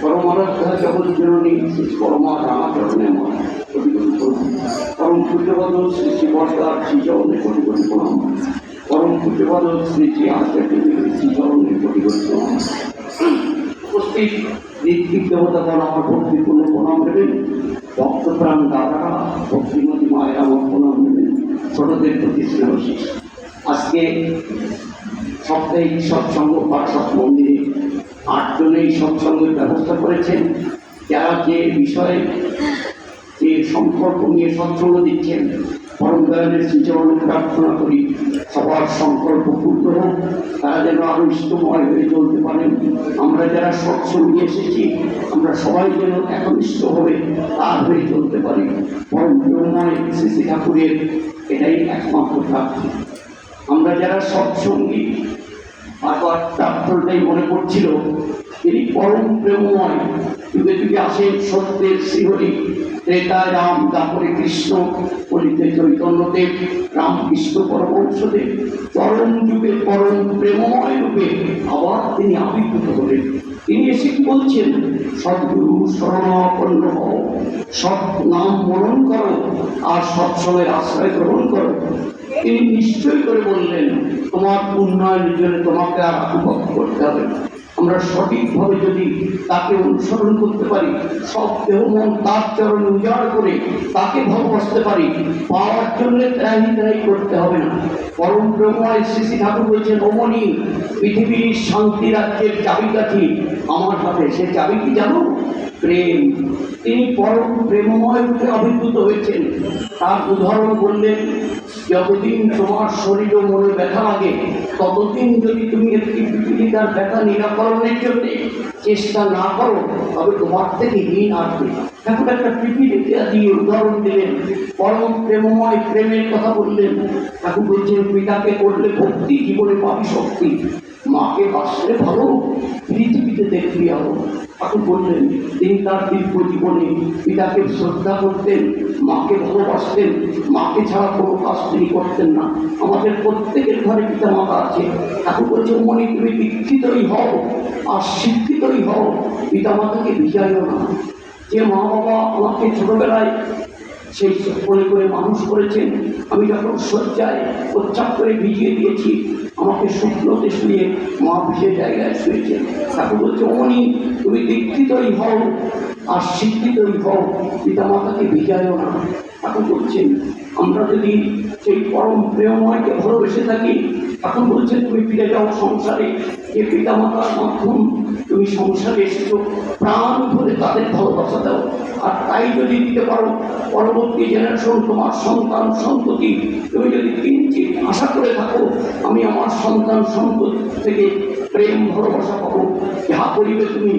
পরমারাধ্যা জগৎ জননী শ্রী পরমা রামাচরণে মা কোটি কোটি প্রণাম পরম পূজ্যপদ শ্রী শ্রী বর্ষার শ্রী চরণে কোটি কোটি প্রণাম পরম পূজ্যপদ শ্রী শ্রী শ্রী চরণে কোটি কোটি প্রণাম আমার ভক্তিপূর্ণ প্রণাম দেবেন ভক্তপ্রাণ দাদারা ভক্তিমতী মায়ের আমার প্রণাম দেবেন ছোটদের প্রতি স্নেহশীষ আজকে সাপ্তাহিক সৎসঙ্গ পাঠক মন্দিরে আটজনেই সৎসঙ্গের ব্যবস্থা করেছেন। যারা যে বিষয়ে যে সম্পর্ক নিয়ে সৎসঙ্গ দিচ্ছেন, পরম দয়ালের শ্রীচরণে প্রার্থনা করি, সবার সংকল্প পূর্ণ হোক। তারা যেন আরও হয়ে চলতে পারেন। আমরা যারা সৎসঙ্গে এসেছি, আমরা সবাই যেন একনিষ্ঠ হবে তার হয়ে চলতে পারি। পরম প্রেমময় শ্রী ঠাকুরের এটাই একমাত্র প্রার্থনা আমরা যারা সৎসঙ্গী আবার প্রার্থনাটাই মনে পড়ছিল তিনি পরম প্রেমময়। যুগে যুগে আসেন সত্যের শ্রীহরি, ত্রেতায় রাম, তারপরে কৃষ্ণ। কলিতে চৈতন্যদেব, রামকৃষ্ণ পরমংশদেব চরম যুগে পরম প্রেমময় রূপে আবার তিনি আবির্ভূত হলেন। তিনি এসে কি বলছেন? সদ্গুরু শরণাপন্ন হও, সৎ নাম মরণ করো, আর সৎসমের আশ্রয় গ্রহণ করো। তিনি নিশ্চয় করে বললেন, তোমার উন্নয়নের জন্য তোমাকে আর আত্মপক্ষ করতে হবে। আমরা সঠিকভাবে যদি তাকে অনুসরণ করতে পারি, সব দেহ মন তার চরণ উজাড় করে তাকে ভালোবাসতে পারি, পাওয়ার জন্য ত্রাহি ত্রাহি করতে হবে না। পরম প্রেময় শ্রী শ্রী ঠাকুর বলছেন অমনি পৃথিবীর শান্তি রাজ্যের চাবিকাঠি আমার হাতে, সে চাবি কি জানো? প্রেম। তিনি পরম প্রেমময় রূপে আবির্ভূত হয়েছেন। তার উদাহরণ বললেন যতদিন তোমার শরীর ও মনে ব্যথা লাগে, ততদিন যদি তুমি একটি পৃথিবীকার ব্যথা নিরাকরণের জন্য চেষ্টা না করো, তবে তোমার থেকে ঋণ আসবে এখন একটা পৃথিবীতে দিয়ে উদাহরণ দিলেন, পরম প্রেমময় প্রেমের কথা বললেন। ঠাকুর বলছেন, পিতাকে করলে ভক্তি, জীবনে পাবি শক্তি। মাকে বাসলে ভালো। পৃথিবীতে দেখবি আলো। ঠাকুর বললেন তিনি তার দীর্ঘ জীবনে পিতাকে শ্রদ্ধা করতেন, মাকে ভালোবাসতেন। মাকে ছাড়া কোনো কাজ তিনি করতেন না। আমাদের প্রত্যেকের ঘরে পিতা মাতা আছে। ঠাকুর বলছে মনে তুমি দীক্ষিতই হও, আর শিক্ষিতই হও। পিতা মাতাকে ভিজাইও না। যে মা বাবা আমাকে ছোটবেলায় সেই করে করে মানুষ করেছেন। আমি যখন শয্যায় প্রচ্ছাপ করে ভিজিয়ে দিয়েছি, আমাকে শুকনোতে শুয়ে মা ভিজে জায়গায় শুয়েছেন। ঠাকুর বলছে, অমনি তুমি দীক্ষিতই হও আর শিক্ষিতই হও পিতা মাতাকে ভিজায়ও না। ঠাকুর বলছেন, আমরা যদি সেই পরম প্রেমময়কে ভালোবেসে থাকি, ঠাকুর বলছেন, তুমি ফিরে যাও সংসারে। যে পিতা মাতার মাধ্যম তুমি সংসারে এসেছ, প্রাণ ধরে তাদের ভালোবাসা দাও। আর তাই যদি দিতে পারো, পরবর্তী জেনারেশন তোমার সন্তান সন্ততি তুমি যদি কিঞ্চিত আশা করে থাকো, আমি আমার সন্তান সন্ততি থেকে প্রেম ভালোবাসা পাবো। যা করিবে তুমি,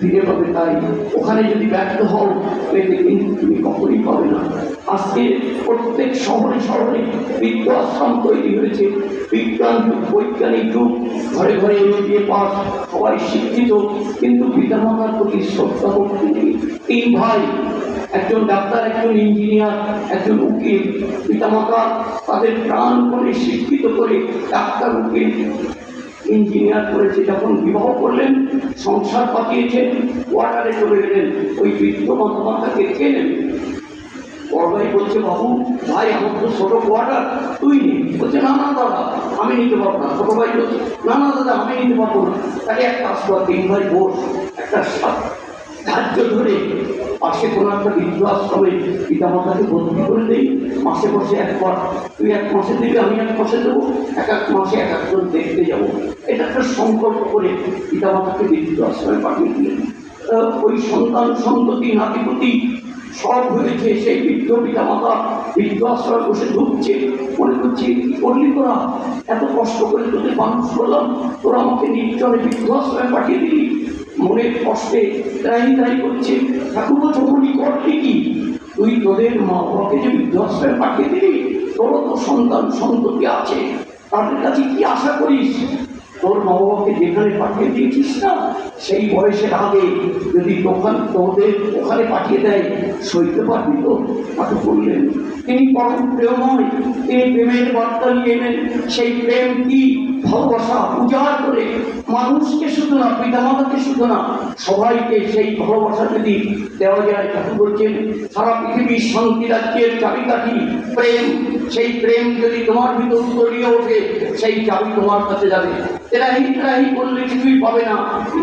ফিরে পাবে তাই। ওখানে যদি ব্যর্থ হও এতে কিন্তু তুমি কখনই পাবে না। আজকে প্রত্যেক শহরে শহরে বিদ্যা আশ্রম তৈরি হয়েছে। বিজ্ঞান যুগ, বৈজ্ঞানিক যুগ, ঘরে ঘরে সবাই শিক্ষিত, কিন্তু পিতামাতার প্রতি তিন ভাই, একজন ডাক্তার, একজন ইঞ্জিনিয়ার, একজন উকিল পিতামাতা তাদের প্রাণ করে শিক্ষিত করে ডাক্তার, উকিল, ইঞ্জিনিয়ার করেছে। যখন বিবাহ করলেন, সংসার পাঠিয়েছেন কোয়ার্টারে চলে গেলেন, ওই বৃদ্ধ মাতাকে কে ভাই বলছে বাবু। ভাই তো ছোট কোয়ার্টার। তুই নে। বলছে, না না, দাদা, আমি নিতে পারব না। ছোট ভাই বলছে, না না, দাদা, আমি নিতে পারব না। তাহলে এক কাজ কর তিন ভাই, বস, একটা ধার্য ধরে পাশে কোনো একটা বৃদ্ধ আশ্রমে পিতা মাতাকে বদলি করে দেই। মাসে মাসে একবার তুই এক মাসে দিবি আমি এক মাসে দেবো, এক এক মাসে এক একজন দেখতে যাব। এটা একটা সংকল্প করে পিতা মাতাকে বৃদ্ধ আশ্রমে পাঠিয়ে দিলেন। ওই সন্তান সন্ততি, নাতিপতি সব হয়েছে সেই বৃদ্ধ পিতা মাতা বৃদ্ধ আশ্রমে বসে ঢুকছে, মনে করছে কি করলি তোরা, এত কষ্ট করে তোদের মানুষ করলাম তোরা আমাকে নির্জনে বৃদ্ধ আশ্রমে পাঠিয়ে দিলি। মনের কষ্টে ত্রাহি ত্রাহি করছে ঠাকুর বলছে মনি করলি কি তুই তোদের মা বাবাকে যে বৃদ্ধাশ্রমে পাঠিয়ে দিলি, তোরও তো সন্তান সন্ততি আছে, তাদের কাছে কি আশা করিস? তোর মা বাবাকে যেখানে পাঠিয়ে দিয়েছিস না, সেই বয়সের আগে যদি দোকান তোদের ওখানে পাঠিয়ে দেয়, সইতে পারবি তো? তাকে বললেন। তিনি পরম প্রেমময় তিনি প্রেমের বার্তা নিয়ে এলেন। সেই প্রেম কি? ভালোবাসা, উজাড় করে মানুষকে শুধু না, পিতামাতাকে শুধু না, সবাইকে সেই ভালোবাসা যদি দেওয়া যায় ঠাকুর বলছেন, সারা পৃথিবীর শান্তি রাজ্যের চাবিকাঠি, প্রেম। সেই প্রেম যদি তোমার ভিতর তলিয়ে ওঠে, সেই চাবি তোমার কাছে যাবে। এরাহি এরাহি করলে কিছুই পাবে না।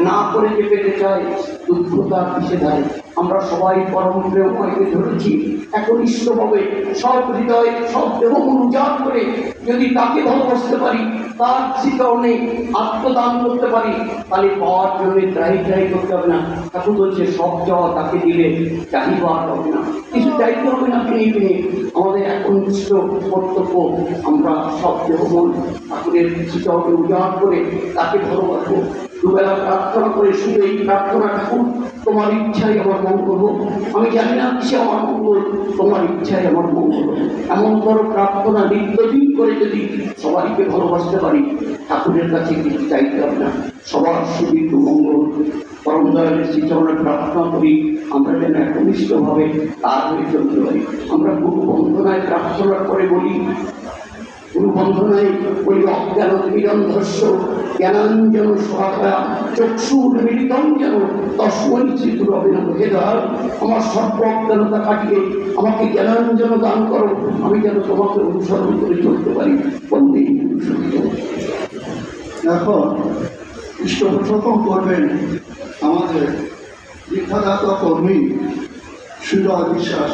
না করে যে পেতে চায়, দুঃখতা পিছিয়ে দেয় আমরা সবাই পরম প্রেমকে ধরেছি। একনিষ্ঠভাবে সব হৃদয় সব দেহ উজাড় করে যদি তাকে ভালোবাসতে পারি, তার শ্রীকরণে আত্মদান করতে পারি, তাহলে পাওয়ার জন্য ট্রাই ট্রাই করতে হবে না। ঠাকুর বলছে, সব যাওয়া তাকে দিলে আর হবে না। কিছু চাইতে হবে না, কিনে কিনে। আমাদের একনিষ্ঠ কর্তব্য, আমরা সব দেহ মন ঠাকুরের শ্রীচরণে উজাড় করে তাকে ভালোবাসবো। দুবেলা প্রার্থনা করে শুধু এই প্রার্থনা ঠাকুর তোমার ইচ্ছাই আমার মঙ্গল হোক আমি জানি না কিসে আমার মঙ্গল, তোমার ইচ্ছাই আমার মঙ্গল। এমন বড় প্রার্থনা নিত্যদিন করে যদি সবাইকে ভালোবাসতে পারি, ঠাকুরের কাছে কিছু চাইতে হবে না। সবার সুবিধ মঙ্গল। পরম দয়ালের শ্রীচরণে প্রার্থনা করি, আমরা যেন একনিষ্ঠভাবে তার হয়ে চলতে পারি। আমরা গুরু বন্ধনায় প্রার্থনা করে বলি গুরু বন্ধনায় বলি অজ্ঞান নিরন্ধস্য জ্ঞানাঞ্জন সহায়া চক্ষুর মিলিতম যেন তস্মৈ চিত্র অভিনব হেদার। আমার সর্ব অজ্ঞানতা কাটিয়ে আমাকে জ্ঞানাঞ্জন দান করো, আমি যেন তোমাকে অনুসরণ করে চলতে পারি। বন্দে এখন পৃষ্ঠপোষকম করবেন আমাদের দীক্ষাদাতা কর্মী সুজয় বিশ্বাস।